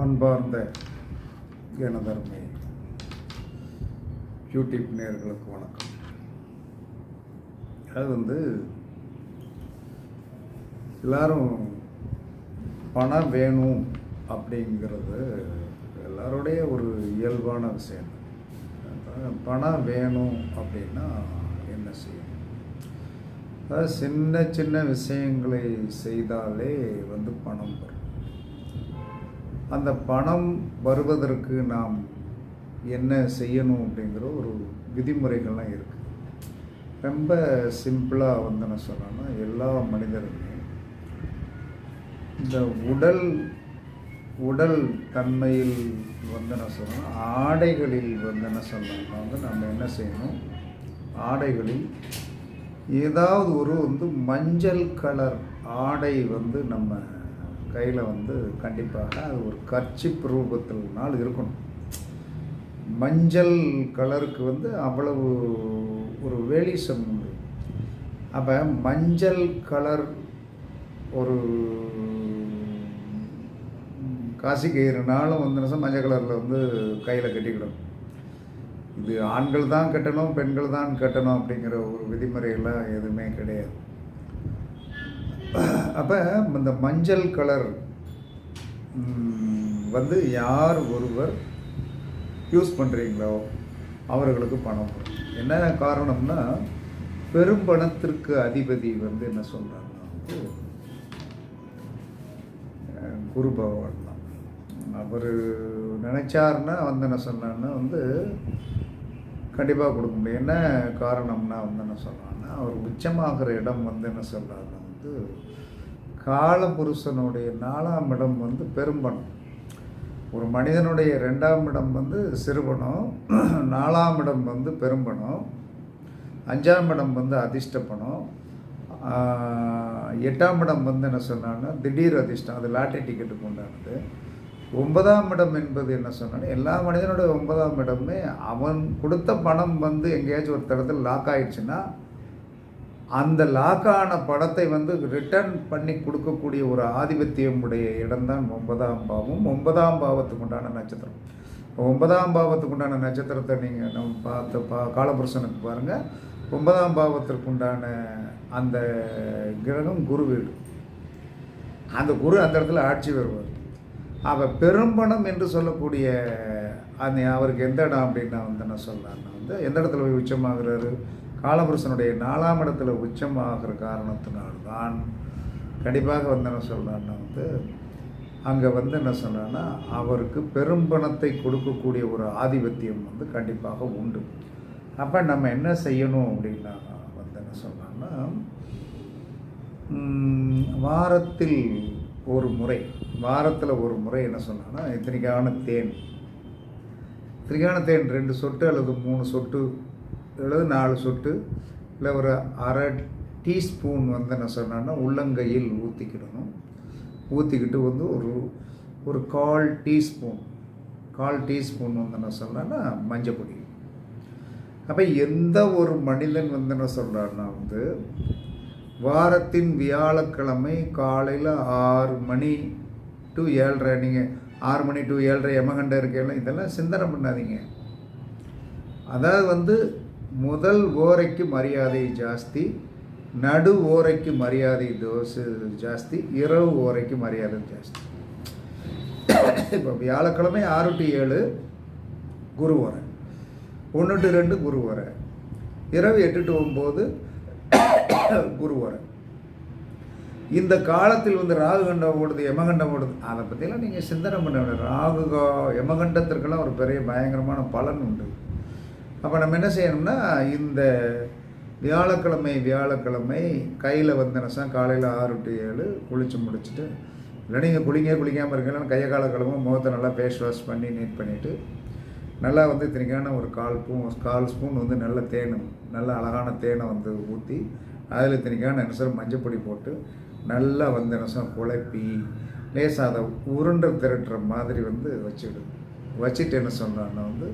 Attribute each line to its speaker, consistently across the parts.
Speaker 1: அன்பார்ந்த எனதருமை யூடியூப் நேர்களுக்கு வணக்கம். அது வந்து எல்லாரும் பணம் வேணும் அப்படிங்கிறது எல்லாருடைய ஒரு இயல்பான விஷயம். பணம் வேணும் அப்படின்னா என்ன செய்யணும்? அதாவது சின்ன சின்ன விஷயங்களை செய்தாலே வந்து பணம் வரும். அந்த பணம் வருவதற்கு நாம் என்ன செய்யணும் அப்படிங்கிற ஒரு விதிமுறைகள்லாம் இருக்குது ரொம்ப சிம்பிளாக வந்து என்ன சொன்னோன்னா எல்லா மனிதருமே இந்த உடல் உடல் தன்மையில் வந்து என்ன சொல்லணும் ஆடைகளில் வந்து என்ன சொல்லணும்னா வந்து நம்ம என்ன செய்யணும்? ஆடைகளில் ஏதாவது ஒரு வந்து மஞ்சள் கலர் ஆடை வந்து நம்ம கையில் வந்து கண்டிப்பாக அது ஒரு கர்ச்சிப் ரூபத்தில்னால் இருக்கணும். மஞ்சள் கலருக்கு வந்து அவ்வளவு ஒரு வேலிசம் உண்டு. அப்போ மஞ்சள் கலர் ஒரு காசி கயிறுனாலும் வந்து மஞ்சள் கலரில் வந்து கையில் கட்டிக்கிடும் இது ஆண்கள் தான் கட்டணும் பெண்கள் தான் கட்டணும் அப்படிங்கிற ஒரு விதிமுறையெல்லாம் எதுவுமே கிடையாது. அப்போ இந்த மஞ்சள் கலர் வந்து யார் ஒருவர் யூஸ் பண்ணுறீங்களோ அவர்களுக்கு பணம் என்ன காரணம்னா பெரும்பணத்திற்கு அதிபதி வந்து என்ன சொல்கிறாருன்னா வந்து குரு பகவான் தான். அவர் நினச்சாருன்னா வந்து என்ன சொன்னார்னா வந்து கண்டிப்பாக கொடுக்க முடியும். என்ன காரணம்னா வந்து என்ன சொல்கிறான்னா அவர் உச்சமாகிற இடம் வந்து என்ன சொல்கிறாருன்னா வந்து காலபுருஷனுடைய நாலாம் இடம் வந்து பெரும்பணம் ஒரு மனிதனுடைய ரெண்டாம் இடம் வந்து சிறுபணம் நாலாம் இடம் வந்து பெரும்பணம் அஞ்சாம் இடம் வந்து அதிர்ஷ்ட பணம் எட்டாம் இடம் வந்து என்ன சொன்னான்னா திடீர் அதிர்ஷ்டம் அது லாட்டரி டிக்கெட்டுக்கு உண்டானது. ஒன்பதாம் இடம் என்பது என்ன சொன்னான்னா எல்லா மனிதனுடைய ஒன்பதாம் இடமே அவன் கொடுத்த பணம் வந்து எங்கேயாச்சும் ஒரு தடத்தில் லாக் ஆயிடுச்சுன்னா அந்த லாக்கான படத்தை வந்து ரிட்டர்ன் பண்ணி கொடுக்கக்கூடிய ஒரு ஆதிபத்தியமுடைய இடம்தான் ஒன்பதாம் பாவம். ஒன்பதாம் பாவத்துக்கு உண்டான நட்சத்திரம். இப்போ ஒன்பதாம் பாவத்துக்கு உண்டான நட்சத்திரத்தை நீங்கள் நம்ம பார்த்த பா காலபுருஷனுக்கு பாருங்கள் ஒன்பதாம் பாவத்திற்கு உண்டான அந்த கிரகம் குரு வீடு. அந்த குரு அந்த இடத்துல ஆட்சி வருவார் அவர் பெரும்பணம் என்று சொல்லக்கூடிய அந்த அவருக்கு எந்த இடம் அப்படின்னா வந்து என்ன சொல்லலாம்னா வந்து எந்த இடத்துல போய் உச்சமாகிறாரு? காலபுருஷனுடைய நாலாம் இடத்துல உச்சமாகிற காரணத்தினால்தான் கண்டிப்பாக வந்து என்ன சொல்கிறான்னா வந்து அங்கே வந்து என்ன சொன்னான்னா அவருக்கு பெரும்பணத்தை கொடுக்கக்கூடிய ஒரு ஆதிபத்தியம் வந்து கண்டிப்பாக உண்டு. அப்போ நம்ம என்ன செய்யணும் அப்படின்னா வந்து என்ன சொன்னான்னா வாரத்தில் ஒரு முறை வாரத்தில் ஒரு முறை என்ன சொன்னான்னா இத்தனைக்கான தேன். இத்தனைக்கான தேன் ரெண்டு சொட்டு அல்லது மூணு சொட்டு அல்லது நாலு சொட்டு இல்லை ஒரு அரை டீஸ்பூன் வந்து என்ன சொன்னான்னா உள்ளங்கையில் ஊற்றிக்கிடணும் ஊற்றிக்கிட்டு வந்து ஒரு ஒரு கால் டீஸ்பூன் கால் டீஸ்பூன் வந்து என்ன சொன்னான்னா மஞ்சள் பொடி. அப்போ எந்த ஒரு மனிதன் வந்து என்ன சொல்கிறான்னா வந்து வாரத்தின் வியாழக்கிழமை காலையில் ஆறு மணி டு ஏழரை நீங்கள் ஆறு மணி டு ஏழரை எமகண்ட இருக்கையெல்லாம் இதெல்லாம் சிந்தனை பண்ணாதீங்க. அதாவது வந்து முதல் ஓரைக்கு மரியாதை ஜாஸ்தி நடு ஓரைக்கு மரியாதை தோசு ஜாஸ்தி இரவு ஓரைக்கு மரியாதை ஜாஸ்தி. இப்போ வியாழக்கிழமை ஆறு டு ஏழு குரு ஓரை. ஒன்று டு ரெண்டு குரு ஓரை. இரவு எட்டு டு ஒம்பது குரு ஓரை. இந்த காலத்தில் வந்து ராகு கண்டம் ஓடுது யமகண்டம் ஓடுது அதை பற்றிலாம் நீங்கள் சிந்தனை பண்ண வேண்டாம் ராகு யமகண்டத்திற்கெல்லாம் ஒரு பெரிய பயங்கரமான பலன் உண்டு. அப்போ நம்ம என்ன செய்யணும்னா இந்த வியாழக்கிழமை வியாழக்கிழமை கையில் வந்தனசா காலையில் ஆறு டு ஏழு குளித்து முடிச்சுட்டு இல்லை நீங்கள் குளிங்க குளிக்காமல் இருக்கலாம் கையை கால கழுவும் முகத்தை நல்லா ஃபேஸ் வாஷ் பண்ணி நீட் பண்ணிவிட்டு நல்லா வந்து இத்தனைக்கான ஒரு கால் ஸ்பூன் கால் ஸ்பூன் வந்து நல்ல தேன் நல்ல அழகான தேனை வந்து ஊற்றி அதில் இத்தனைக்கான நிமிஷம் மஞ்சப்பொடி போட்டு நல்லா வந்து நினைச்சம் குழப்பி லேசாக அதை உருண்டை திரட்டுற மாதிரி வந்து வச்சுடும் வச்சுட்டு என்ன சொன்னான்னா வந்து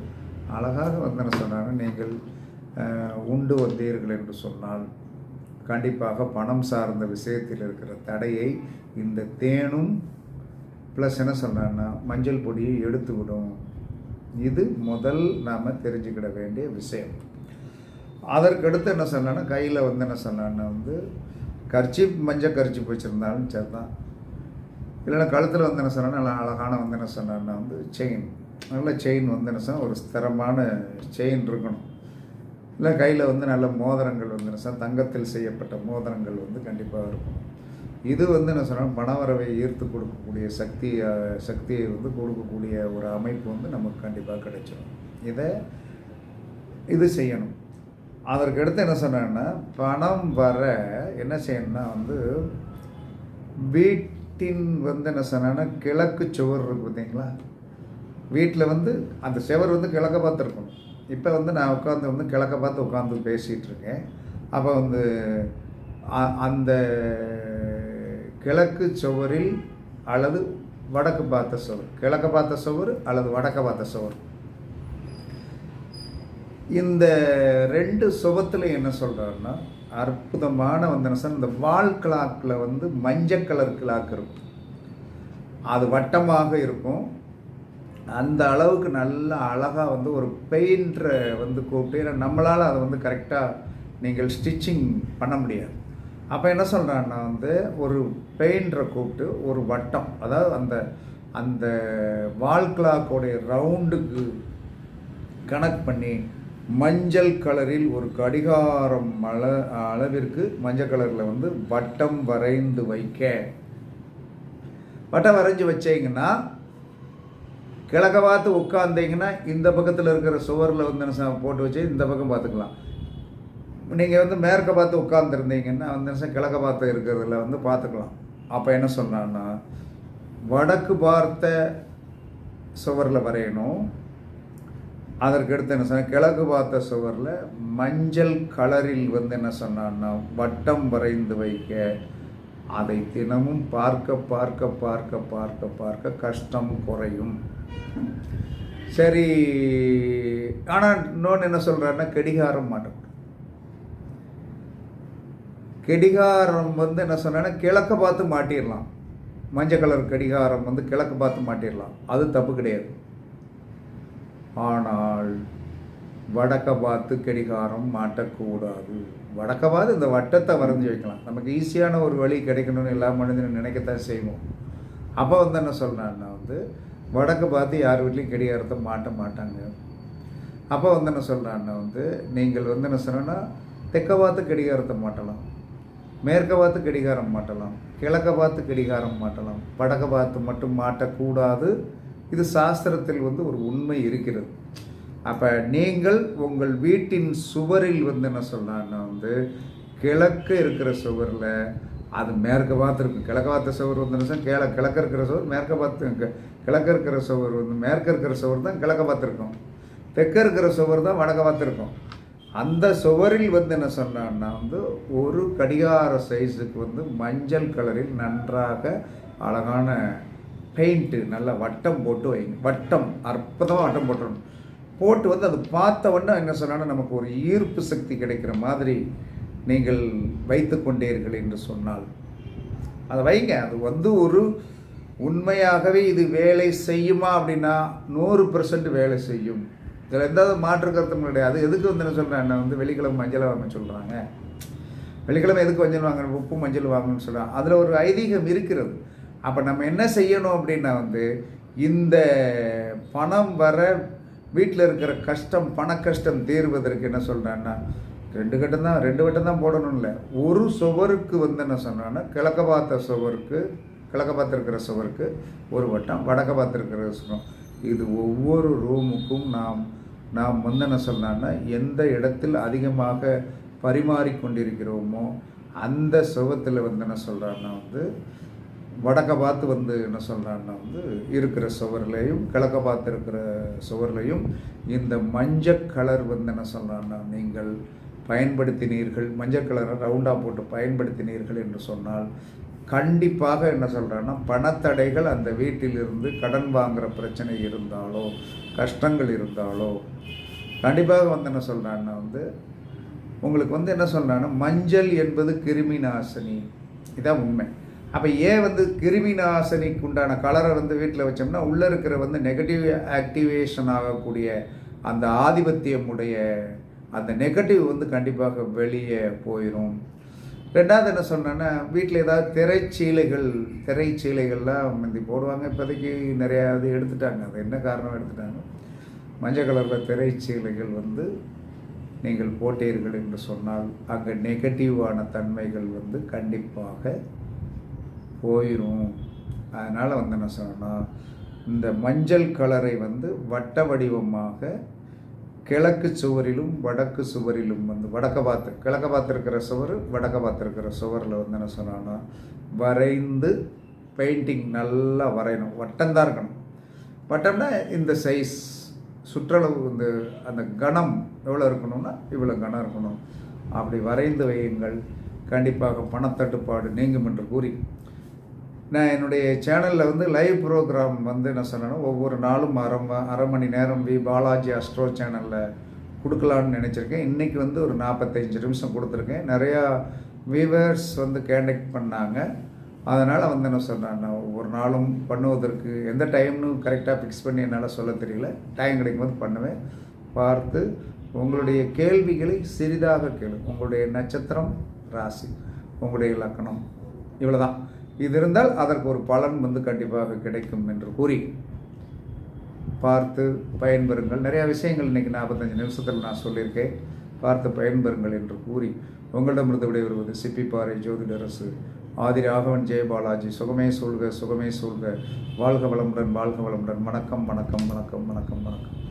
Speaker 1: அழகாக வந்து என்ன சொன்னாங்க நீங்கள் உண்டு வந்தீர்கள் என்று சொன்னால் கண்டிப்பாக பணம் சார்ந்த விஷயத்தில் இருக்கிற தடையை இந்த தேனும் ப்ளஸ் என்ன சொல்கிறான்னா மஞ்சள் பொடியை எடுத்துவிடும். இது முதல் நாம் தெரிஞ்சுக்கிட வேண்டிய விஷயம். அதற்கடுத்து என்ன சொன்னான்னா கையில் வந்து என்ன சொன்னான்னா வந்து கர்ச்சி மஞ்சள் கர்ச்சி வச்சுருந்தாலும் சரி தான் இல்லைன்னா கழுத்தில் வந்து என்ன சொன்னா அழகான வந்து என்ன சொன்னான்னா வந்து செயின் நல்ல செயின் வந்து என்ன சொன்னால் ஒரு ஸ்திரமான செயின் இருக்கணும். இல்லை கையில் வந்து நல்ல மோதிரங்கள் வந்து என்ன தங்கத்தில் செய்யப்பட்ட மோதிரங்கள் வந்து கண்டிப்பாக இருக்கும். இது வந்து என்ன சொன்னால் பணவரவை ஈர்த்து கொடுக்கக்கூடிய சக்தி சக்தியை வந்து கொடுக்கக்கூடிய ஒரு அமைப்பு வந்து நமக்கு கண்டிப்பாக கிடைச்சிடும் இதை இது செய்யணும். அதற்கடுத்து என்ன சொன்னாங்கன்னா பணம் வர என்ன செய்யணும்னா வந்து வீட்டின் வந்து என்ன சொன்னான்னா கிழக்கு சுவர் இருக்கு பார்த்தீங்களா? வீட்டில் வந்து அந்த சுவர் வந்து கிழக்க பார்த்து இருக்கணும் இப்போ வந்து நான் உட்காந்து வந்து கிழக்க பார்த்து உட்காந்து பேசிகிட்டு இருக்கேன். அப்போ வந்து அ- அந்த கிழக்கு சுவரில் அல்லது வடக்கு பார்த்த சுவர். கிழக்க பார்த்த சுவர் அல்லது வடக்க பார்த்த சுவர். இந்த ரெண்டு சுபத்தில் என்ன சொல்கிறாருன்னா அற்புதமான வந்து என்ன சார் இந்த வால் கிளாக்கில் வந்து மஞ்சள் கலர் கிளாக் இருக்கும். அது வட்டமாக இருக்கும். அந்த அளவுக்கு நல்ல அழகாக வந்து ஒரு பெயிண்டரை வந்து கூப்பிட்டு ஏன்னா நம்மளால் அதை வந்து கரெக்டாக நீங்கள் ஸ்டிச்சிங் பண்ண முடியாது. அப்போ என்ன சொல்கிறான்னா வந்து ஒரு பெயிண்டரை கூப்பிட்டு ஒரு வட்டம் அதாவது அந்த அந்த வால் கிளாக்கோடைய ரவுண்டுக்கு கனெக்ட் பண்ணி மஞ்சள் கலரில் ஒரு கடிகாரம் அள அளவிற்கு மஞ்சள் கலரில் வந்து வட்டம் வரைந்து வைக்க. வட்டம் வரைஞ்சி வச்சீங்கன்னா கிழக்க பார்த்து உட்காந்தீங்கன்னா இந்த பக்கத்தில் இருக்கிற சுவரில் வந்து என்ன போட்டு வச்சு இந்த பக்கம் பார்த்துக்கலாம். நீங்கள் வந்து மேற்க பார்த்து உட்காந்துருந்தீங்கன்னா வந்து என்ன கிழக்க பார்த்து இருக்கிறதுல வந்து பார்த்துக்கலாம். அப்போ என்ன சொன்னான்னா வடக்கு பார்த்த சுவரில் வரையணும். அதற்கு அடுத்து என்ன சொன்ன கிழக்கு பார்த்த சுவரில் மஞ்சள் கலரில் வந்து என்ன சொன்னான்னா வட்டம் வரைந்து வைக்க. அதை தினமும் பார்க்க பார்க்க பார்க்க பார்க்க பார்க்க கஷ்டம் குறையும். சரி ஆனால் இன்னொன்று என்ன சொல்கிறாருன்னா கடிகாரம் மாட்டக்கூடாது கடிகாரம் வந்து என்ன சொன்னேன்னா கிழக்க பார்த்து மாட்டிடலாம். மஞ்சள் கலர் கடிகாரம் வந்து கிழக்கு பார்த்து மாட்டிடலாம். அது தப்பு கிடையாது. ஆனால் வடக்க பார்த்து கடிகாரம் மாட்டக்கூடாது. வடக்க பார்த்து இந்த வட்டத்தை வரைஞ்சி வைக்கலாம். நமக்கு ஈஸியான ஒரு வழி கிடைக்கணும்னு எல்லா மனிதனும் நினைக்கத்தான் செய்வோம். அப்போ வந்து என்ன சொல்கிறேன்னா வந்து வடக்கு பார்த்து யார் வீட்லேயும் கடிகாரத்தை மாட்ட மாட்டாங்க. அப்போ வந்து என்ன சொல்கிறான்னா வந்து நீங்கள் வந்து என்ன சொன்னோன்னா தெற்க பார்த்து கடிகாரத்தை மாட்டலாம். மேற்க பார்த்து கடிகாரம் மாட்டலாம். கிழக்க பார்த்து கடிகாரம் மாட்டலாம். வடக்க பார்த்து மட்டும் மாட்டக்கூடாது. இது சாஸ்திரத்தில் வந்து ஒரு உண்மை இருக்கிறது. அப்போ நீங்கள் உங்கள் வீட்டின் சுவரில் வந்து என்ன சொல்லலாம்னா வந்து கிழக்கு இருக்கிற சுவரில் அது மேற்க பார்த்து இருக்கும் கிழக்க பார்த்த சுவர் வந்து என்ன செய்யும்? கிழ கிழக்க இருக்கிற சுவர் மேற்க பார்த்து கிழக்க இருக்கிற சுவர் வந்து மேற்க இருக்கிற சுவர் தான் கிழக்க பார்த்துருக்கும் தெற்க இருக்கிற சுவர் தான் வடக்க பார்த்துருக்கும் அந்த சுவரில் வந்து என்ன சொன்னான்னா வந்து ஒரு கடிகார சைஸுக்கு வந்து மஞ்சள் கலரில் நன்றாக அழகான பெயிண்ட்டு நல்ல வட்டம் போட்டு வைங்க. வட்டம் அற்புதமாக வட்டம் போட்டுடணும் போட்டு வந்து அது பார்த்த உடனே என்ன சொன்னான்னா நமக்கு ஒரு ஈர்ப்பு சக்தி கிடைக்கிற மாதிரி நீங்கள் வைத்து கொண்டீர்கள் என்று சொன்னால். அதை வைங்க. அது வந்து ஒரு உண்மையாகவே இது வேலை செய்யுமா அப்படின்னா நூறு பெர்சன்ட் வேலை செய்யும். இதில் எந்த மாற்று கருத்தும் கிடையாது. எதுக்கு வந்து என்ன சொல்கிறேன் என்ன வந்து வெள்ளிக்கிழமை மஞ்சள் வாங்க சொல்கிறாங்க வெள்ளிக்கிழமை எதுக்கு மஞ்சள் வாங்கணும்? உப்பு மஞ்சள் வாங்கணும்னு சொல்கிறாங்க அதில் ஒரு ஐதீகம் இருக்கிறது. அப்போ நம்ம என்ன செய்யணும் அப்படின்னா வந்து இந்த பணம் வர வீட்டில் இருக்கிற கஷ்டம் பண கஷ்டம் தீர்வதற்கு என்ன சொல்கிறேன்னா ரெண்டு கட்டம் தான் ரெண்டு வட்டம் தான் போடணும் இல்லை ஒரு சுவருக்கு வந்து என்ன சொன்னான்னா கிழக்க பார்த்த சுவருக்கு கிழக்க பார்த்துருக்கிற சுவருக்கு ஒரு வட்டம் வடக்க பார்த்துருக்கிற சுவரம். இது ஒவ்வொரு ரூமுக்கும் நாம் நாம் வந்து என்ன சொன்னான்னா எந்த இடத்தில் அதிகமாக பரிமாறிக்கொண்டிருக்கிறோமோ அந்த சுவத்தில் வந்து என்ன சொல்கிறான்னா வந்து வடக்க பார்த்து வந்து என்ன சொல்கிறான்னா வந்து இருக்கிற சுவர்லேயும் கிழக்க பார்த்து இருக்கிற சுவர்லேயும் இந்த மஞ்சள் கலர் வந்து என்ன சொல்கிறான்னா நீங்கள் பயன்படுத்தினீர்கள் மஞ்சள் கலரை ரவுண்டாக போட்டு பயன்படுத்தினீர்கள் என்று சொன்னால் கண்டிப்பாக என்ன சொல்கிறேன்னா பணத்தடைகள் அந்த வீட்டிலிருந்து கடன் வாங்குகிற பிரச்சனை இருந்தாலோ கஷ்டங்கள் இருந்தாலோ கண்டிப்பாக வந்து என்ன சொல்கிறான்னா வந்து உங்களுக்கு வந்து என்ன சொல்கிறான்னா மஞ்சள் என்பது கிருமி நாசினி இதான் உண்மை. அப்போ ஏன் வந்து கிருமி நாசினிக்கு உண்டான கலரை வந்து வீட்டில் வச்சோம்னா உள்ளே இருக்கிற வந்து நெகட்டிவ் ஆக்டிவேஷன் ஆகக்கூடிய அந்த ஆதிபத்தியமுடைய அந்த நெகட்டிவ் வந்து கண்டிப்பாக வெளியே போயிடும் ரெண்டாவது என்ன சொன்னேன்னா வீட்டில் ஏதாவது திரைச்சீலைகள் திரைச்சீலைகள்லாம் முந்தி போடுவாங்க. இப்போதைக்கு நிறையா இது எடுத்துட்டாங்க. அது என்ன காரணம் எடுத்துட்டாங்க? மஞ்சள் கலரில் திரைச்சீலைகள் வந்து நீங்கள் போட்டீர்கள் என்று சொன்னால் அங்கே நெகட்டிவான தன்மைகள் வந்து கண்டிப்பாக போயிடும் அதனால் வந்து என்ன சொன்னால் இந்த மஞ்சள் கலரை வந்து வட்ட வடிவமாக கிழக்கு சுவரிலும் வடக்கு சுவரிலும் வந்து வடக்க பார்த்து கிழக்க பார்த்துருக்கிற சுவர் வடக்க பார்த்துருக்கிற சுவரில் வந்து என்ன சொன்னான்னா வரைந்து பெயிண்டிங் நல்லா வரையணும் வட்டம்தான் இருக்கணும். வட்டம்னா இந்த சைஸ் சுற்றளவு இந்த அந்த கணம் எவ்வளோ இருக்கணும்னா இவ்வளோ கணம் இருக்கணும். அப்படி வரைந்து வையுங்கள். கண்டிப்பாக பணத்தட்டுப்பாடு நீங்கும் என்று கூறி நான் என்னுடைய சேனலில் வந்து லைவ் ப்ரோக்ராம் வந்து என்ன சொன்னேன்னா ஒவ்வொரு நாளும் அரை ம அரை மணி நேரம் வி பாலாஜி அஸ்ட்ரோ சேனலில் கொடுக்கலான்னு நினச்சிருக்கேன். இன்றைக்கி வந்து ஒரு நாற்பத்தஞ்சு நிமிஷம் கொடுத்துருக்கேன். நிறையா வியூவர்ஸ் வந்து கேண்டக்ட் பண்ணாங்க. அதனால் வந்து என்ன சொன்னேன் நான் ஒவ்வொரு நாளும் பண்ணுவதற்கு எந்த டைம்னு கரெக்டாக ஃபிக்ஸ் பண்ணி என்னால் சொல்ல தெரியல. டைம் கிடைக்கும்போது பண்ணுவேன். பார்த்து உங்களுடைய கேள்விகளை சிறிதாக கேளு. உங்களுடைய நட்சத்திரம் ராசி உங்களுடைய லக்கணம் இவ்வளோதான் இது இருந்தால் அதற்கு ஒரு பலன் வந்து கண்டிப்பாக கிடைக்கும் என்று கூறி பார்த்து பயன்பெறுங்கள். நிறையா விஷயங்கள் இன்றைக்கி நாற்பத்தஞ்சு நிமிஷத்தில் நான் சொல்லியிருக்கேன். பார்த்து பயன்பெறுங்கள் என்று கூறி உங்களிடமிருந்து விடைபெறுவது சிப்பிப்பாறை ஜோதிடரசு ஆதி ராகவன் ஜெயபாலாஜி சுகமே சொல்க சுகமே சொல்க வாழ்க வளமுடன் வாழ்க வளமுடன். வணக்கம் வணக்கம் வணக்கம் வணக்கம் வணக்கம்.